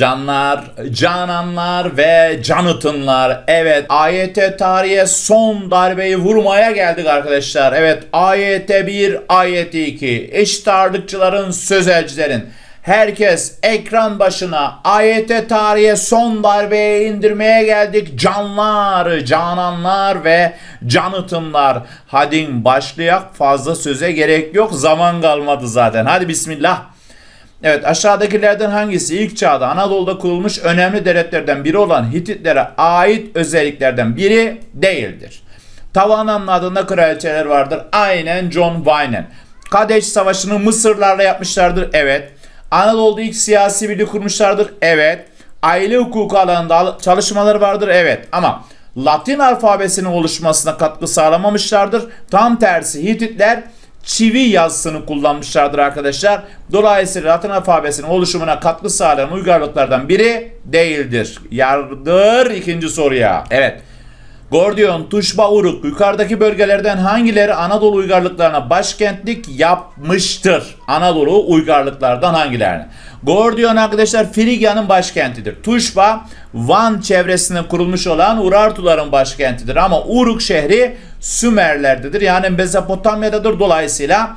Canlar, cananlar ve canıtınlar. Evet AYT tarihe son darbeyi vurmaya geldik arkadaşlar. Evet AYT 1, AYT 2 eşit ağırlıkçıların sözelcilerin. Herkes ekran başına AYT tarihe son darbeyi indirmeye geldik. Canlar, cananlar ve canıtınlar. Hadi başlayak fazla söze gerek yok. Zaman kalmadı zaten. Hadi bismillah. Evet aşağıdakilerden hangisi ilk çağda Anadolu'da kurulmuş önemli devletlerden biri olan Hititlere ait özelliklerden biri değildir? Tavanan'ın adında kraliçeler vardır. Aynen John Wayne. Kadeş Savaşı'nı Mısırlarla yapmışlardır. Evet. Anadolu'da ilk siyasi birliği kurmuşlardır. Evet. Aile hukuku alanında çalışmaları vardır. Evet. Ama Latin alfabesinin oluşmasına katkı sağlamamışlardır. Tam tersi Hititler çivi yazısını kullanmışlardır arkadaşlar. Dolayısıyla Latin alfabesinin oluşumuna katkı sağlayan uygarlıklardan biri değildir. Yardır ikinci soruya. Evet. Gordiyon, Tuşba, Uruk yukarıdaki bölgelerden hangileri Anadolu uygarlıklarına başkentlik yapmıştır? Anadolu uygarlıklardan hangilerine? Gordiyon arkadaşlar Frigya'nın başkentidir. Tuşba Van çevresinde kurulmuş olan Urartuların başkentidir. Ama Uruk şehri Sümerlerdedir. Yani Mezopotamya'dadır. Dolayısıyla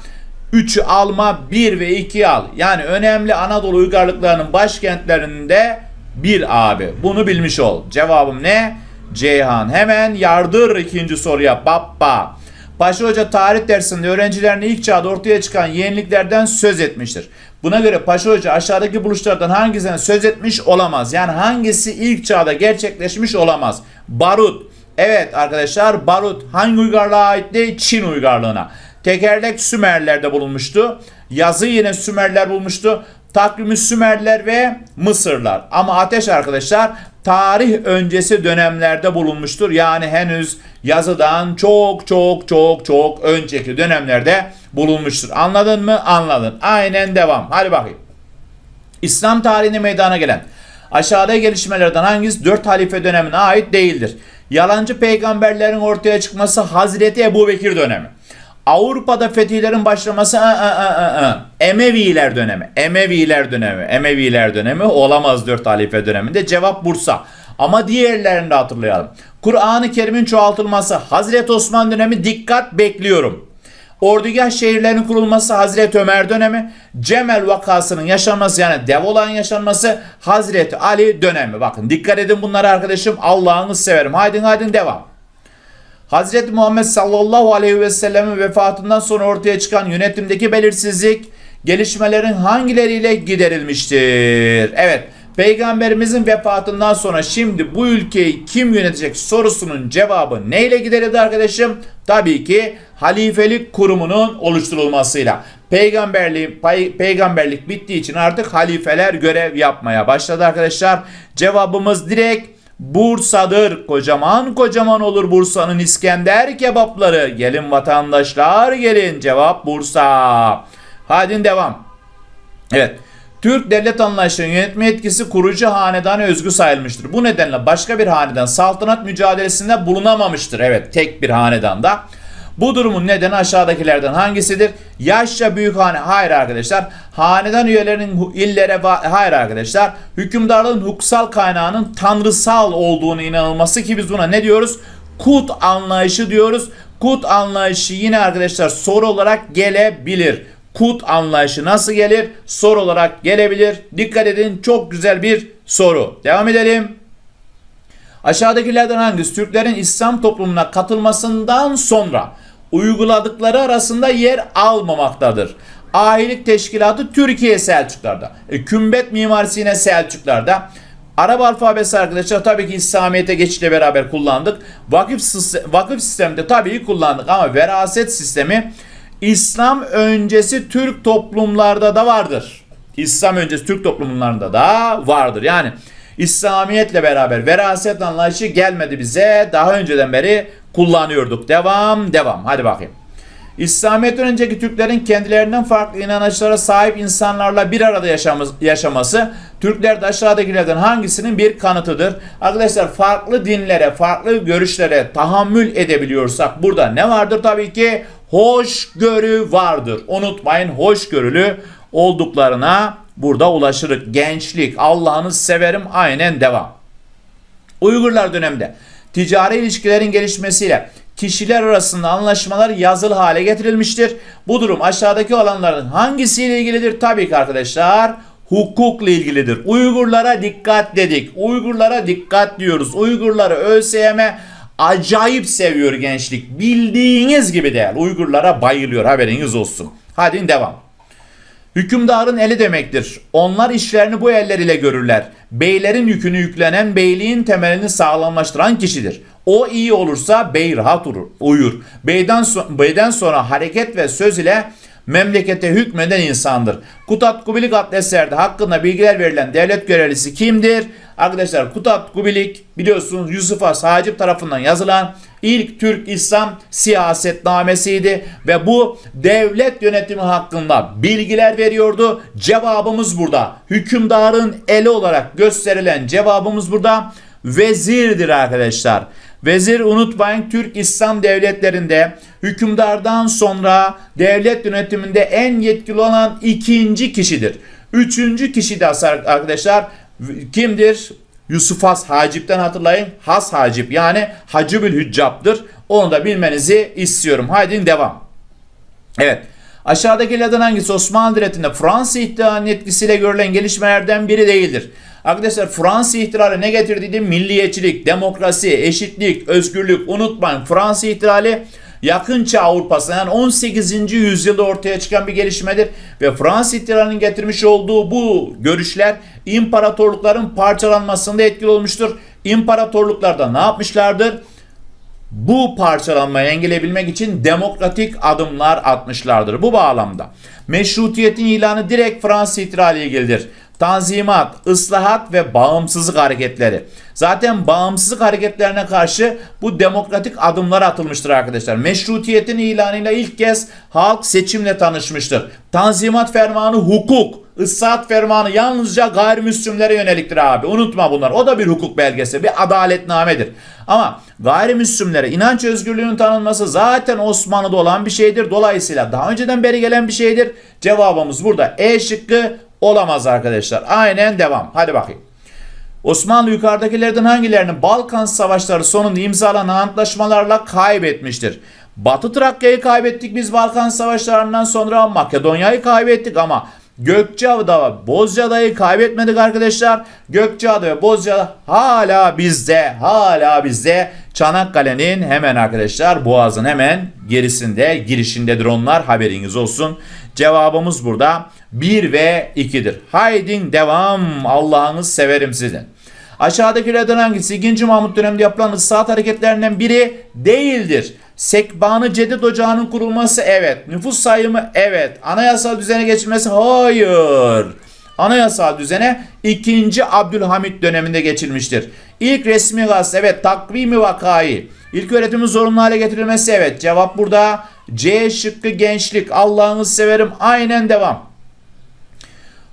3'ü alma 1 ve 2'yi al. Yani önemli Anadolu uygarlıklarının başkentlerinde bir abi. Bunu bilmiş ol. Cevabım ne? Ceyhan. Hemen yardır ikinci soruya. Baba. Paşa Hoca tarih dersinde öğrencilerine ilk çağda ortaya çıkan yeniliklerden söz etmiştir. Buna göre Paşa Hoca aşağıdaki buluşlardan hangisine söz etmiş olamaz? Yani hangisi ilk çağda gerçekleşmiş olamaz? Barut. Evet arkadaşlar barut hangi uygarlığa aitti? Çin uygarlığına. Tekerlek Sümerler'de bulunmuştu. Yazı yine Sümerler bulmuştu. Takvimi Sümerler ve Mısırlar. Ama ateş arkadaşlar tarih öncesi dönemlerde bulunmuştur. Yani henüz yazıdan çok çok çok çok önceki dönemlerde bulunmuştur. Anladın mı? Anladın. Aynen devam. Hadi bakayım. İslam tarihinde meydana gelen aşağıda gelişmelerden hangisi 4 halife dönemine ait değildir? Yalancı peygamberlerin ortaya çıkması Hazreti Ebu Bekir dönemi. Avrupa'da fetihlerin başlaması ı, ı, ı, ı. Emeviler dönemi. Emeviler dönemi. Emeviler dönemi olamaz 4 halife döneminde. Cevap Bursa. Ama diğerlerini de hatırlayalım. Kur'an-ı Kerim'in çoğaltılması Hazreti Osman dönemi dikkat bekliyorum. Ordugah şehirlerinin kurulması Hazreti Ömer dönemi, Cemel vakasının yaşanması yani dev olan yaşanması Hazreti Ali dönemi. Bakın dikkat edin bunlara arkadaşım Allah'ını severim. Haydin haydin devam. Hazreti Muhammed sallallahu aleyhi ve sellemin vefatından sonra ortaya çıkan yönetimdeki belirsizlik gelişmelerin hangileriyle giderilmiştir? Evet, Peygamberimizin vefatından sonra şimdi bu ülkeyi kim yönetecek sorusunun cevabı neyle giderildi arkadaşım? Tabii ki halifelik kurumunun oluşturulmasıyla. Peygamberlik, pey- peygamberlik bittiği için artık halifeler görev yapmaya başladı arkadaşlar. Cevabımız direkt Bursa'dır. Kocaman kocaman olur Bursa'nın İskender kebapları. Gelin vatandaşlar gelin. Cevap Bursa. Hadi devam. Evet. Türk devlet anlayışının yönetme etkisi kurucu hanedana özgü sayılmıştır. Bu nedenle başka bir hanedan saltanat mücadelesinde bulunamamıştır. Evet tek bir hanedanda. Bu durumun nedeni aşağıdakilerden hangisidir? Yaşça büyük hane. Hayır arkadaşlar. Hanedan üyelerinin illere hayır arkadaşlar. Hükümdarlığın hukuksal kaynağının tanrısal olduğunu inanılması ki biz buna ne diyoruz? Kut anlayışı diyoruz. Kut anlayışı yine arkadaşlar soru olarak gelebilir. Kut anlayışı nasıl gelir? Soru olarak gelebilir. Dikkat edin çok güzel bir soru. Devam edelim. Aşağıdakilerden hangisi Türklerin İslam toplumuna katılmasından sonra uyguladıkları arasında yer almamaktadır? Ahilik teşkilatı Türkiye Selçuklarda. E, kümbet mimarisi yine Selçuklarda. Arap alfabesi arkadaşlar tabii ki İslamiyet'e geçişle beraber kullandık. Vakıf, vakıf sisteminde tabii kullandık ama veraset sistemi İslam öncesi Türk toplumlarda da vardır. İslam öncesi Türk toplumlarında da vardır. Yani İslamiyetle beraber veraset anlayışı gelmedi bize. Daha önceden beri kullanıyorduk. Devam, devam. Hadi bakayım. İslamiyet'ten önceki Türklerin kendilerinden farklı inanışlara sahip insanlarla bir arada yaşamız, yaşaması Türklerde aşağıdakilerden hangisinin bir kanıtıdır? Arkadaşlar farklı dinlere, farklı görüşlere tahammül edebiliyorsak burada ne vardır? Tabii ki hoşgörü vardır. Unutmayın hoşgörülü olduklarına burada ulaşırız. Gençlik, Allah'ını severim aynen devam. Uygurlar döneminde ticari ilişkilerin gelişmesiyle kişiler arasında anlaşmalar yazılı hale getirilmiştir. Bu durum aşağıdaki alanların hangisiyle ilgilidir? Tabii ki arkadaşlar hukukla ilgilidir. Uygurlara dikkat dedik. Uygurlara dikkat diyoruz. Uygurları ÖSYM acayip seviyor gençlik. Bildiğiniz gibi değil. Uygurlara bayılıyor haberiniz olsun. Hadi devam. Hükümdarın eli demektir. Onlar işlerini bu eller ile görürler. Beylerin yükünü yüklenen beyliğin temelini sağlamlaştıran kişidir. O iyi olursa bey rahat uyur. uyur. Beyden, so- beyden sonra hareket ve söz ile memlekete hükmeden insandır. Kutat Kubilik adlı eserde hakkında bilgiler verilen devlet görevlisi kimdir? Arkadaşlar Kutat Kubilik biliyorsunuz Yusuf Has Hacip tarafından yazılan ilk Türk İslam siyasetnamesiydi ve bu devlet yönetimi hakkında bilgiler veriyordu. Cevabımız burada. Hükümdarın eli olarak gösterilen cevabımız burada vezirdir arkadaşlar. Vezir unutmayın Türk İslam devletlerinde hükümdardan sonra devlet yönetiminde en yetkili olan ikinci kişidir. Üçüncü kişi de arkadaşlar kimdir? Yusuf Has Hacip'ten hatırlayın. Has Hacip yani Hacibül Hüccap'tır. Onu da bilmenizi istiyorum. Haydi devam. Evet. Aşağıdakilerden hangisi Osmanlı Devleti'nde Fransız ihtilalinin etkisiyle görülen gelişmelerden biri değildir? Arkadaşlar Fransız ihtilali ne getirdi? Milliyetçilik, demokrasi, eşitlik, özgürlük. Unutmayın Fransız ihtilali yakın çağ Avrupa'sında yani 18. yüzyılda ortaya çıkan bir gelişmedir ve Fransız ihtilalinin getirmiş olduğu bu görüşler imparatorlukların parçalanmasında etkili olmuştur. İmparatorluklarda ne yapmışlardır? bu parçalanmayı engelleyebilmek için demokratik adımlar atmışlardır. Bu bağlamda meşrutiyetin ilanı direkt Fransız ihtilali ilgilidir. Tanzimat, ıslahat ve bağımsızlık hareketleri. Zaten bağımsızlık hareketlerine karşı bu demokratik adımlar atılmıştır arkadaşlar. Meşrutiyetin ilanıyla ilk kez halk seçimle tanışmıştır. Tanzimat fermanı hukuk, ıslahat fermanı yalnızca gayrimüslimlere yöneliktir abi. Unutma bunlar. O da bir hukuk belgesi, bir adaletnamedir. Ama gayrimüslimlere inanç özgürlüğünün tanınması zaten Osmanlı'da olan bir şeydir. Dolayısıyla daha önceden beri gelen bir şeydir. Cevabımız burada E şıkkı olamaz arkadaşlar. Aynen devam. Hadi bakayım. Osmanlı yukarıdakilerden hangilerini Balkan Savaşları sonunda imzalanan antlaşmalarla kaybetmiştir? Batı Trakya'yı kaybettik biz Balkan Savaşlarından sonra Makedonya'yı kaybettik ama Gökçeada ve Bozcaada'yı kaybetmedik arkadaşlar. Gökçeada ve Bozcaada hala bizde. Hala bizde. Çanakkale'nin hemen arkadaşlar Boğaz'ın hemen gerisinde girişindedir onlar haberiniz olsun. Cevabımız burada 1 ve 2'dir. Haydi devam. Allah'ınız severim sizin. Aşağıdakilerden hangisi 2. Mahmut döneminde yapılan ıslahat hareketlerinden biri değildir? Sekbanı Cedid Ocağı'nın kurulması evet. Nüfus sayımı evet. Anayasal düzene geçilmesi hayır. Anayasal düzene 2. Abdülhamit döneminde geçilmiştir. İlk resmi gazete evet takvimi vakayı. İlk öğretimin zorunlu hale getirilmesi evet. Cevap burada. C şıkkı gençlik. Allah'ını severim. Aynen devam.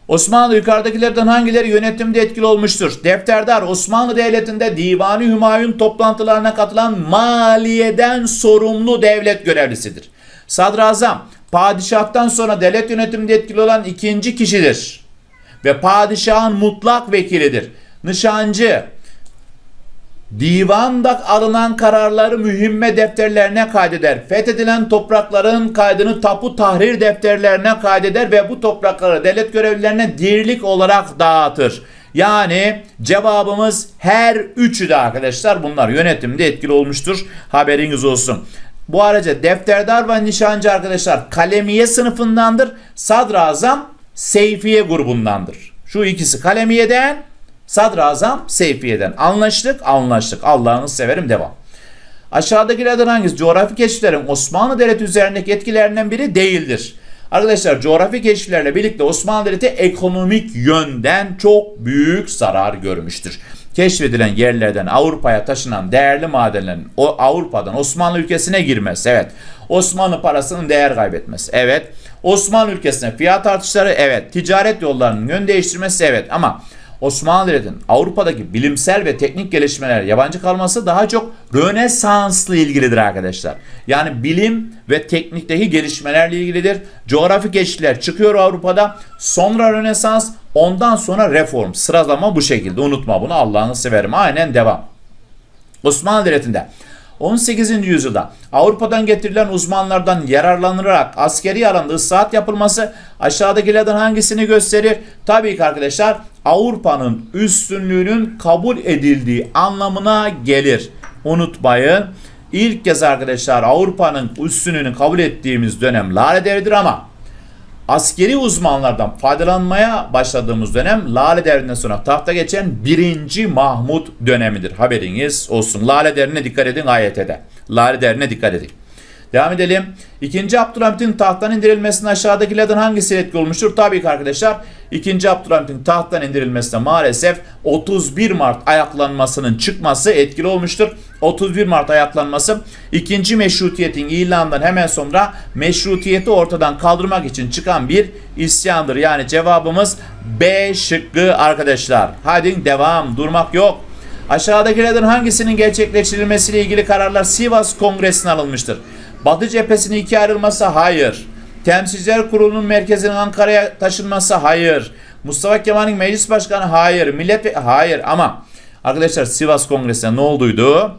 Osmanlı yukarıdakilerden hangileri yönetimde etkili olmuştur? Defterdar Osmanlı Devleti'nde Divani Hümayun toplantılarına katılan maliyeden sorumlu devlet görevlisidir. Sadrazam padişahtan sonra devlet yönetiminde etkili olan ikinci kişidir. Ve padişahın mutlak vekilidir. Nişancı Divanda alınan kararları mühimme defterlerine kaydeder. Fethedilen toprakların kaydını tapu tahrir defterlerine kaydeder ve bu toprakları devlet görevlilerine dirlik olarak dağıtır. Yani cevabımız her üçü de arkadaşlar bunlar yönetimde etkili olmuştur. Haberiniz olsun. Bu aracı defterdar ve nişancı arkadaşlar kalemiye sınıfındandır. Sadrazam Seyfiye grubundandır. Şu ikisi kalemiyeden Sadrazam Seyfiye'den. Anlaştık, anlaştık. Allah'ını severim devam. Aşağıdakilerden hangisi coğrafi keşiflerin Osmanlı Devleti üzerindeki etkilerinden biri değildir? Arkadaşlar coğrafi keşiflerle birlikte Osmanlı Devleti ekonomik yönden çok büyük zarar görmüştür. Keşfedilen yerlerden Avrupa'ya taşınan değerli madenlerin o Avrupa'dan Osmanlı ülkesine girmesi. Evet. Osmanlı parasının değer kaybetmesi. Evet. Osmanlı ülkesine fiyat artışları evet. Ticaret yollarının yön değiştirmesi evet. Ama Osmanlı Devleti'nin Avrupa'daki bilimsel ve teknik gelişmeler yabancı kalması daha çok Rönesans'la ilgilidir arkadaşlar. Yani bilim ve teknikteki gelişmelerle ilgilidir. Coğrafi keşifler çıkıyor Avrupa'da. Sonra Rönesans, ondan sonra reform. Sıralama bu şekilde. Unutma bunu Allah'ını severim. Aynen devam. Osmanlı Devleti'nde 18. yüzyılda Avrupa'dan getirilen uzmanlardan yararlanılarak askeri alanda ıslahat yapılması aşağıdakilerden hangisini gösterir? Tabii ki arkadaşlar Avrupa'nın üstünlüğünün kabul edildiği anlamına gelir. Unutmayın. İlk kez arkadaşlar Avrupa'nın üstünlüğünü kabul ettiğimiz dönem Lale Devri'dir ama askeri uzmanlardan faydalanmaya başladığımız dönem Lale Devri'nden sonra tahta geçen 1. Mahmut dönemidir. Haberiniz olsun. Lale Devri'ne dikkat edin ayetede. Lale Devri'ne dikkat edin. Devam edelim. İkinci Abdülhamit'in tahttan indirilmesine aşağıdakilerden hangisi etki olmuştur? Tabii ki arkadaşlar ikinci Abdülhamit'in tahttan indirilmesine maalesef 31 Mart ayaklanmasının çıkması etkili olmuştur. 31 Mart ayaklanması ikinci meşrutiyetin ilanından hemen sonra meşrutiyeti ortadan kaldırmak için çıkan bir isyandır. Yani cevabımız B şıkkı arkadaşlar. Hadi devam durmak yok. Aşağıdakilerden hangisinin gerçekleştirilmesiyle ilgili kararlar Sivas Kongresi'ne alınmıştır? Batı cephesinin ikiye ayrılması hayır. Temsilciler Kurulu'nun merkezinin Ankara'ya taşınması hayır. Mustafa Kemal'in meclis başkanı hayır. Millet hayır ama arkadaşlar Sivas Kongresi'ne ne olduydu?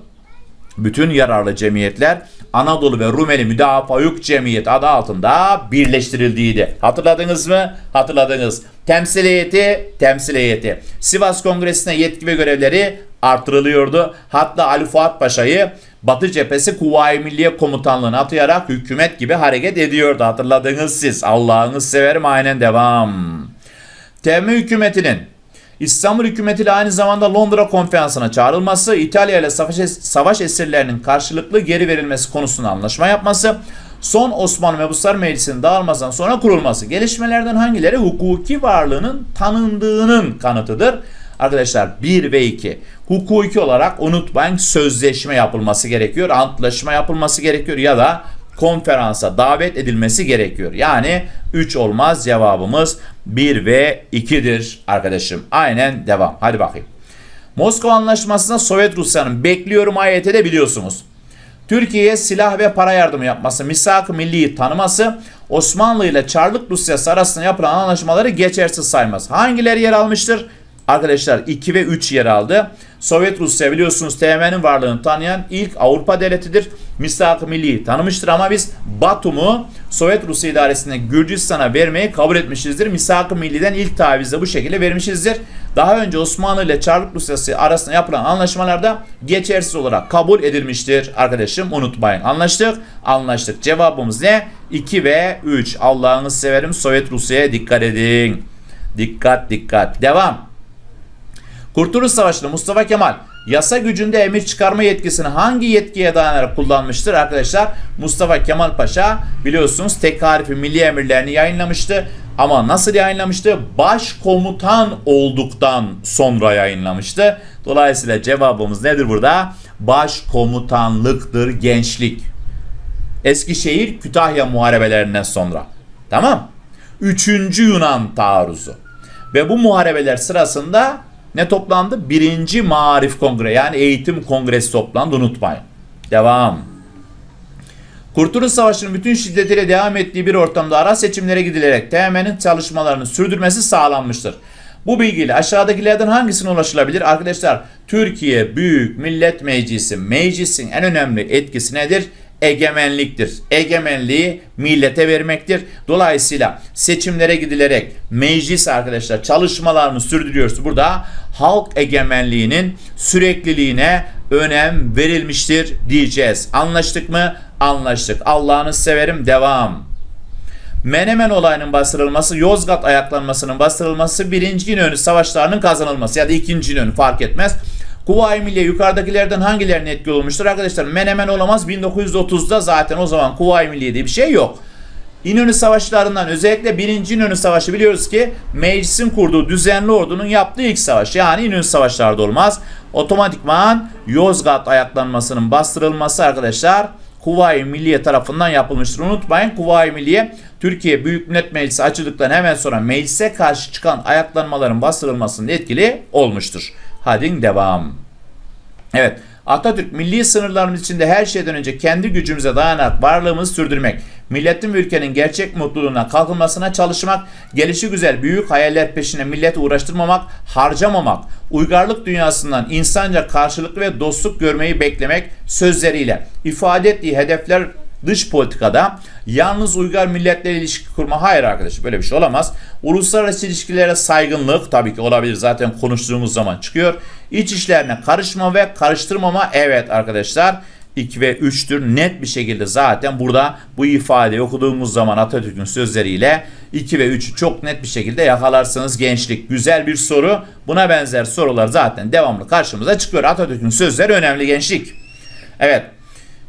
Bütün yararlı cemiyetler Anadolu ve Rumeli Müdafaa Yük Cemiyet adı altında birleştirildiydi. Hatırladınız mı? Hatırladınız. Temsil heyeti, temsil heyeti. Sivas Kongresi'ne yetki ve görevleri artırılıyordu. Hatta Ali Fuat Paşa'yı Batı cephesi Kuvayi Milliye Komutanlığı'na atayarak hükümet gibi hareket ediyordu. Hatırladınız siz. Allah'ınız severim aynen devam. TM hükümetinin İstanbul hükümetiyle aynı zamanda Londra konferansına çağrılması, İtalya ile savaş, savaş esirlerinin karşılıklı geri verilmesi konusunda anlaşma yapması, son Osmanlı Mebuslar Meclisi'nin dağılmasından sonra kurulması. Gelişmelerden hangileri hukuki varlığının tanındığının kanıtıdır? Arkadaşlar 1 ve 2 hukuki olarak unutmayın sözleşme yapılması gerekiyor, antlaşma yapılması gerekiyor ya da konferansa davet edilmesi gerekiyor. Yani 3 olmaz cevabımız 1 ve 2'dir arkadaşım. Aynen devam. Hadi bakayım. Moskova Anlaşması'nda Sovyet Rusya'nın bekliyorum ayeti de biliyorsunuz. Türkiye'ye silah ve para yardımı yapması, misak-ı milliyi tanıması, Osmanlı ile Çarlık Rusyası arasında yapılan anlaşmaları geçersiz sayması. Hangileri yer almıştır? Arkadaşlar 2 ve 3 yer aldı. Sovyet Rusya biliyorsunuz TM'nin varlığını tanıyan ilk Avrupa devletidir. Misak-ı tanımıştır ama biz Batum'u Sovyet Rusya idaresinde Gürcistan'a vermeyi kabul etmişizdir. Misak-ı Milli'den ilk tavizde bu şekilde vermişizdir. Daha önce Osmanlı ile Çarlık Rusyası arasında yapılan anlaşmalarda geçersiz olarak kabul edilmiştir. Arkadaşım unutmayın. Anlaştık? Anlaştık. Cevabımız ne? 2 ve 3. Allah'ını severim Sovyet Rusya'ya dikkat edin. Dikkat dikkat. Devam. Kurtuluş Savaşı'nda Mustafa Kemal yasa gücünde emir çıkarma yetkisini hangi yetkiye dayanarak kullanmıştır arkadaşlar? Mustafa Kemal Paşa biliyorsunuz tek harifi milli emirlerini yayınlamıştı. Ama nasıl yayınlamıştı? Başkomutan olduktan sonra yayınlamıştı. Dolayısıyla cevabımız nedir burada? Başkomutanlıktır gençlik. Eskişehir Kütahya muharebelerinden sonra. Tamam. Üçüncü Yunan taarruzu. Ve bu muharebeler sırasında ne toplandı? Birinci Marif Kongre yani eğitim kongresi toplandı unutmayın. Devam. Kurtuluş Savaşı'nın bütün şiddetiyle devam ettiği bir ortamda ara seçimlere gidilerek TM'nin çalışmalarını sürdürmesi sağlanmıştır. Bu bilgiyle aşağıdakilerden hangisine ulaşılabilir? Arkadaşlar Türkiye Büyük Millet Meclisi meclisin en önemli etkisi nedir? Egemenliktir. Egemenliği millete vermektir. Dolayısıyla seçimlere gidilerek meclis arkadaşlar çalışmalarını sürdürüyoruz. Burada halk egemenliğinin sürekliliğine önem verilmiştir diyeceğiz. Anlaştık mı? Anlaştık. Allah'ını severim. Devam. Menemen olayının bastırılması, Yozgat ayaklanmasının bastırılması, birinci İnönü savaşlarının kazanılması ya da ikinci İnönü fark etmez. Kuvayi Milliye yukarıdakilerden hangilerine etki olmuştur? Arkadaşlar Menemen olamaz. 1930'da zaten o zaman Kuvayi Milliye diye bir şey yok. İnönü Savaşlarından özellikle 1. İnönü Savaşı biliyoruz ki meclisin kurduğu düzenli ordunun yaptığı ilk savaş. Yani İnönü Savaşlar'da olmaz. Otomatikman Yozgat ayaklanmasının bastırılması arkadaşlar Kuvayi Milliye tarafından yapılmıştır. Unutmayın Kuvayi Milliye Türkiye Büyük Millet Meclisi açıldıktan hemen sonra meclise karşı çıkan ayaklanmaların bastırılmasında etkili olmuştur. Hadi devam. Evet. Atatürk milli sınırlarımız içinde her şeyden önce kendi gücümüze dayanarak varlığımızı sürdürmek, milletin ve ülkenin gerçek mutluluğuna kalkınmasına çalışmak, gelişi güzel büyük hayaller peşine milleti uğraştırmamak, harcamamak, uygarlık dünyasından insanca karşılıklı ve dostluk görmeyi beklemek sözleriyle ifade ettiği hedefler dış politikada yalnız uygar milletlerle ilişki kurma hayır arkadaşım böyle bir şey olamaz. Uluslararası ilişkilere saygınlık tabii ki olabilir zaten konuştuğumuz zaman çıkıyor. İç işlerine karışma ve karıştırmama evet arkadaşlar 2 ve 3'tür net bir şekilde zaten burada bu ifadeyi okuduğumuz zaman Atatürk'ün sözleriyle 2 ve 3'ü çok net bir şekilde yakalarsınız gençlik. Güzel bir soru. Buna benzer sorular zaten devamlı karşımıza çıkıyor. Atatürk'ün sözleri önemli gençlik. Evet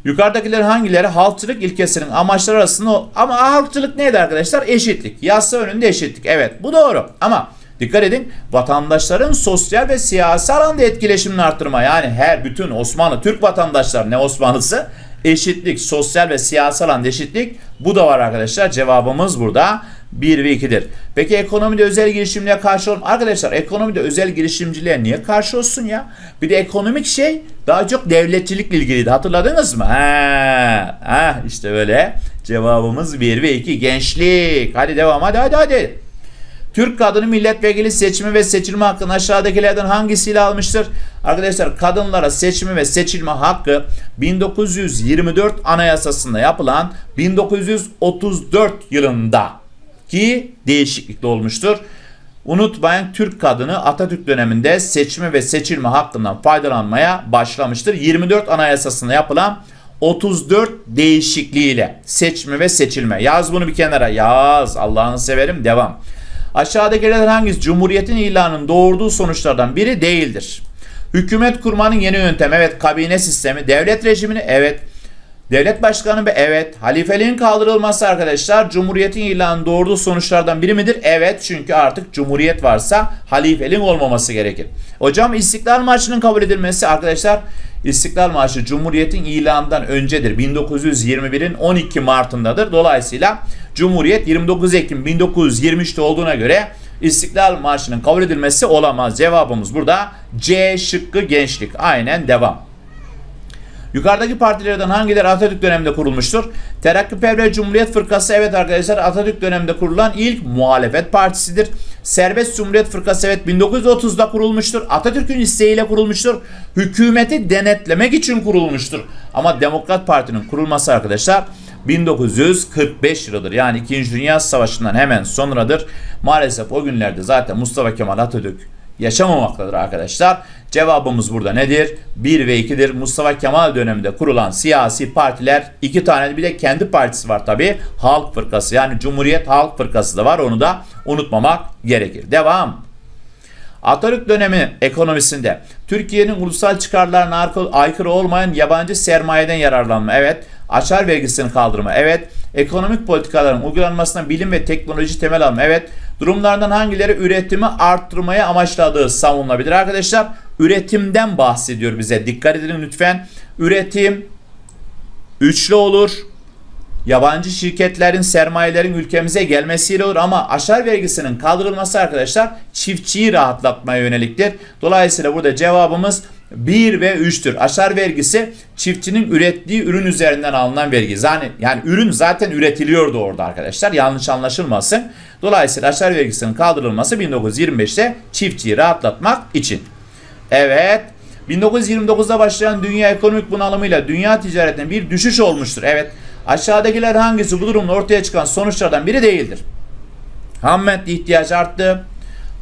Yukarıdakiler hangileri halkçılık ilkesinin amaçları arasında ama halkçılık neydi arkadaşlar? Eşitlik. Yasa önünde eşitlik. Evet bu doğru ama dikkat edin vatandaşların sosyal ve siyasi alanda etkileşimini arttırma. Yani her bütün Osmanlı Türk vatandaşlar ne Osmanlısı eşitlik, sosyal ve siyasi alanda eşitlik bu da var arkadaşlar. Cevabımız burada 1 ve 2'dir. Peki ekonomide özel girişimliğe karşı olun. Arkadaşlar ekonomide özel girişimciliğe niye karşı olsun ya? Bir de ekonomik şey daha çok devletçilikle ilgiliydi. Hatırladınız mı? Ha, ha işte böyle. Cevabımız 1 ve 2 gençlik. Hadi devam hadi hadi hadi. Türk kadını milletvekili seçimi ve seçilme hakkını aşağıdakilerden hangisiyle almıştır? Arkadaşlar kadınlara seçimi ve seçilme hakkı 1924 Anayasasında yapılan 1934 yılında ki değişiklikle olmuştur. Unutmayın Türk kadını Atatürk döneminde seçme ve seçilme hakkından faydalanmaya başlamıştır. 24 Anayasasında yapılan 34 değişikliğiyle seçme ve seçilme. Yaz bunu bir kenara. Yaz. Allah'ını severim. Devam. Aşağıdakilerden hangisi Cumhuriyetin ilanının doğurduğu sonuçlardan biri değildir? Hükümet kurmanın yeni yöntemi. Evet. Kabine sistemi. Devlet rejimini. Evet. Devlet başkanı be evet. Halifeliğin kaldırılması arkadaşlar Cumhuriyetin ilanı doğurduğu sonuçlardan biri midir? Evet çünkü artık Cumhuriyet varsa halifeliğin olmaması gerekir. Hocam İstiklal Marşı'nın kabul edilmesi arkadaşlar İstiklal Marşı Cumhuriyet'in ilanından öncedir. 1921'in 12 Mart'ındadır. Dolayısıyla Cumhuriyet 29 Ekim 1923'te olduğuna göre İstiklal Marşı'nın kabul edilmesi olamaz. Cevabımız burada C şıkkı gençlik. Aynen devam. Yukarıdaki partilerden hangileri Atatürk döneminde kurulmuştur? Terakkiperver Cumhuriyet Fırkası evet arkadaşlar Atatürk döneminde kurulan ilk muhalefet partisidir. Serbest Cumhuriyet Fırkası evet 1930'da kurulmuştur. Atatürk'ün isteğiyle kurulmuştur. Hükümeti denetlemek için kurulmuştur. Ama Demokrat Parti'nin kurulması arkadaşlar 1945 yılıdır. Yani 2. Dünya Savaşı'ndan hemen sonradır. Maalesef o günlerde zaten Mustafa Kemal Atatürk yaşamamaktadır arkadaşlar. Cevabımız burada nedir? 1 ve 2'dir. Mustafa Kemal döneminde kurulan siyasi partiler iki tane bir de kendi partisi var tabi. Halk Fırkası yani Cumhuriyet Halk Fırkası da var onu da unutmamak gerekir. Devam. Atatürk dönemi ekonomisinde Türkiye'nin ulusal çıkarlarına aykırı olmayan yabancı sermayeden yararlanma. Evet. Açar vergisini kaldırma. Evet. Ekonomik politikaların uygulanmasına bilim ve teknoloji temel alma. Evet. Durumlardan hangileri üretimi arttırmaya amaçladığı savunulabilir arkadaşlar. Üretimden bahsediyor bize. Dikkat edin lütfen. Üretim üçlü olur. Yabancı şirketlerin, sermayelerin ülkemize gelmesiyle olur ama aşar vergisinin kaldırılması arkadaşlar çiftçiyi rahatlatmaya yöneliktir. Dolayısıyla burada cevabımız 1 ve 3'tür. Aşar vergisi çiftçinin ürettiği ürün üzerinden alınan vergi. Yani, yani ürün zaten üretiliyordu orada arkadaşlar. Yanlış anlaşılmasın. Dolayısıyla aşar vergisinin kaldırılması 1925'te çiftçiyi rahatlatmak için. Evet. 1929'da başlayan dünya ekonomik bunalımıyla dünya ticaretine bir düşüş olmuştur. Evet. Aşağıdakiler hangisi bu durumda ortaya çıkan sonuçlardan biri değildir? Ham ihtiyacı arttı.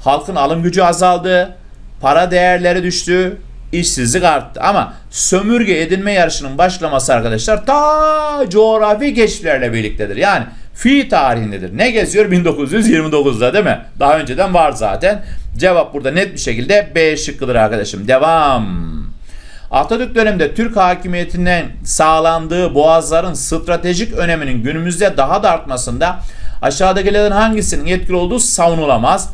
Halkın alım gücü azaldı. Para değerleri düştü. İşsizlik arttı. Ama sömürge edinme yarışının başlaması arkadaşlar ta coğrafi keşiflerle birliktedir. Yani fi tarihindedir. Ne geziyor? 1929'da değil mi? Daha önceden var zaten. Cevap burada net bir şekilde B şıkkıdır arkadaşım. Devam. Atatürk döneminde Türk hakimiyetinden sağlandığı boğazların stratejik öneminin günümüzde daha da artmasında aşağıdakilerden hangisinin etkili olduğu savunulamaz.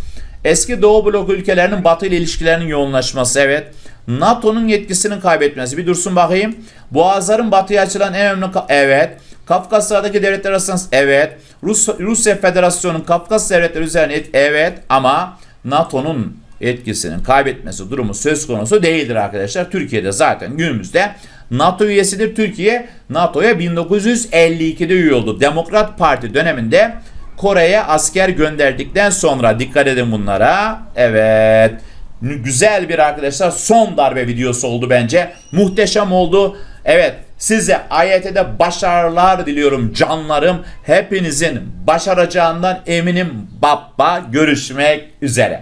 Eski Doğu blok ülkelerinin Batı ile ilişkilerinin yoğunlaşması evet. NATO'nun yetkisinin kaybetmesi. Bir dursun bakayım. Boğazların batıya açılan en önemli... evet. Kafkasya'daki devletler arasında... Evet. Rus, Rusya Federasyonu'nun Kafkasya devletleri üzerine... et- Evet. Ama NATO'nun etkisinin kaybetmesi durumu söz konusu değildir arkadaşlar. Türkiye'de zaten günümüzde NATO üyesidir. Türkiye NATO'ya 1952'de üye oldu. Demokrat Parti döneminde Kore'ye asker gönderdikten sonra dikkat edin bunlara. Evet. Güzel bir arkadaşlar son darbe videosu oldu bence. Muhteşem oldu. Evet size AYT'de başarılar diliyorum canlarım. Hepinizin başaracağından eminim. Baba görüşmek üzere.